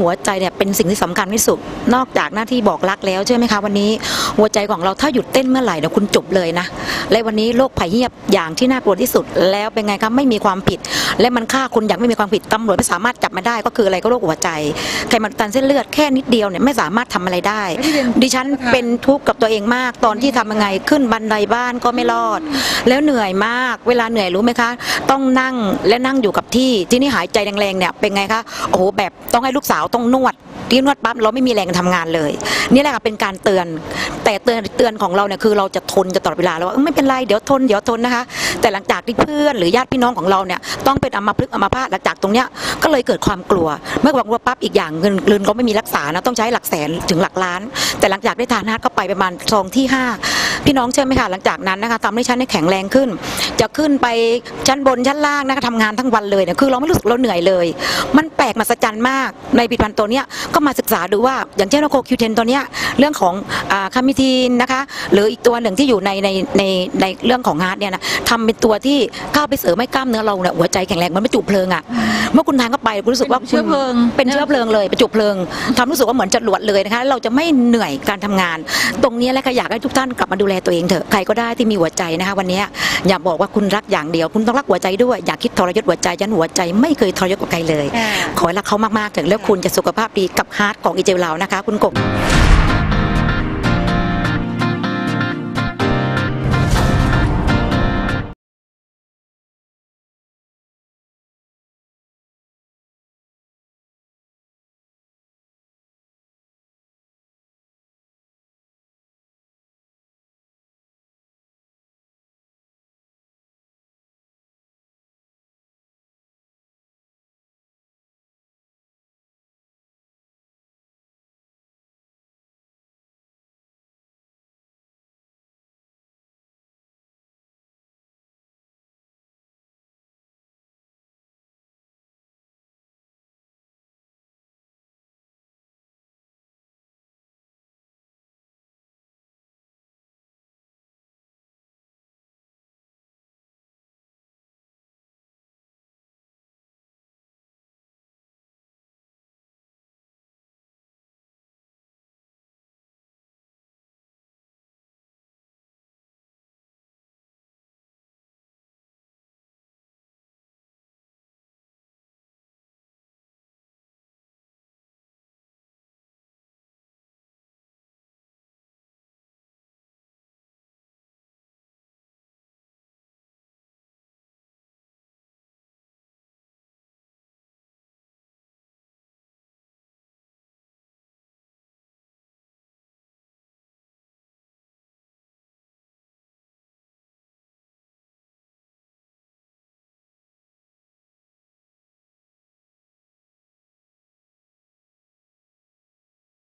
หัวใจเนี่ยเป็นสิ่งที่สำคัญที่สุด นอกจากหน้าที่บอกรักแล้วใช่ไหมคะวันนี้หัวใจของเราถ้าหยุดเต้นเมื่อไหร่เดี๋ยวคุณจบเลยนะ และวันนี้โรคภัยเงียบอย่างที่น่ากลัวที่สุด แล้วเป็นไงครับไม่มีความผิด และมันฆ่าคนอย่างไม่มีความผิดตำรวจไม่สามารถจับมาได้ก็คืออะไรก็โรคหัวใจไขมันอุดตันเส้นเลือดแค่นิดเดียวเนี่ยไม่สามารถทำอะไรได้ ดิฉันเป็นทุกข์กับตัวเองมากตอนที่ทำยังไงขึ้นบันไดบ้านก็ไม่รอด แล้วเหนื่อยมากเวลาเหนื่อยรู้ไหมคะ ต้องนั่งและนั่งอยู่กับที่ที่นี่หายใจแรงๆเนี่ยเป็นไงคะโอ้โหแบบต้องให้ลูกสาวต้องนวด ที่นวดปั๊บเราไม่มีแรงทำงานเลย นี่แหละค่ะเป็นการเตือน แต่เตือนเตือนของเราเนี่ยคือเราจะทนจะตลอดเวลาแล้วว่าไม่เป็นไรเดี๋ยวทนเดี๋ยวทนนะคะ แต่หลังจากที่เพื่อนหรือญาติพี่น้องของเราเนี่ยต้องเป็นอัมพฤกษ์อัมพาตหลังจากตรงเนี้ยก็เลยเกิดความกลัว เมื่อความกลัวปั๊บอีกอย่างเงินเงินก็ไม่มีรักษานะต้องใช้หลักแสนถึงหลักล้าน แต่หลังจากได้ทานฮาร์ดเข้าไปประมาณซองที่ห้า พี่น้องเชื่อไหมคะหลังจากนั้นนะคะทำให้ฉันได้แข็งแรงขึ้น จะขึ้นไปชั้นบนชั้นล่างนะคะทำงานทั้งวันเลยเนี่ยคือเราไม่รู้สึกเราเหนื่อยเลย มันแปลกมหัศจรรย์มาก ในผลิตภัณฑ์ตัวเนี้ยก็มาศึกษาดูว่าอย่างเช่นโคคิวเทนตัวเนี้ยเรื่องของอ่าคามิทีนนะคะหรืออีกตัวหนึ่งที่อยู่ในในในในเรื่องของฮาร์ดเนี่ยนะทำเป็นตัวที่เข้าไปเสริมให้กล้ามเนื้อเราเนี่ยหัวใจแข็งแรงมันประจุเพลิงอะ เมื่อคุณทานเข้าไปคุณรู้สึกว่าเป็นเชื้อเพลิงเป็นเชื้อเพลิงเลยประจุเพลิงทำรู้สึกว่าเหมือนจรวดเลยนะคะเราจะไม่เหนื่อยการทำงาน ตรงนี้แหละค่ะอยากให้ทุกท่านกลับมาดูแลตัวเองเถอะใครก็ได้ที่มีหัวใจนะคะวันนี้อย่าบอกว่าคุณรักอย่างเดียว คุณต้องรักหัวใจด้วยอย่าคิดทรยศหัวใจยันหัวใจไม่เคยทรยศกับใครเลย ขอให้รักเขามากๆเถอะแล้วคุณจะสุขภาพดีกับฮาร์ดของอีเจลเรานะคะ คุณกบ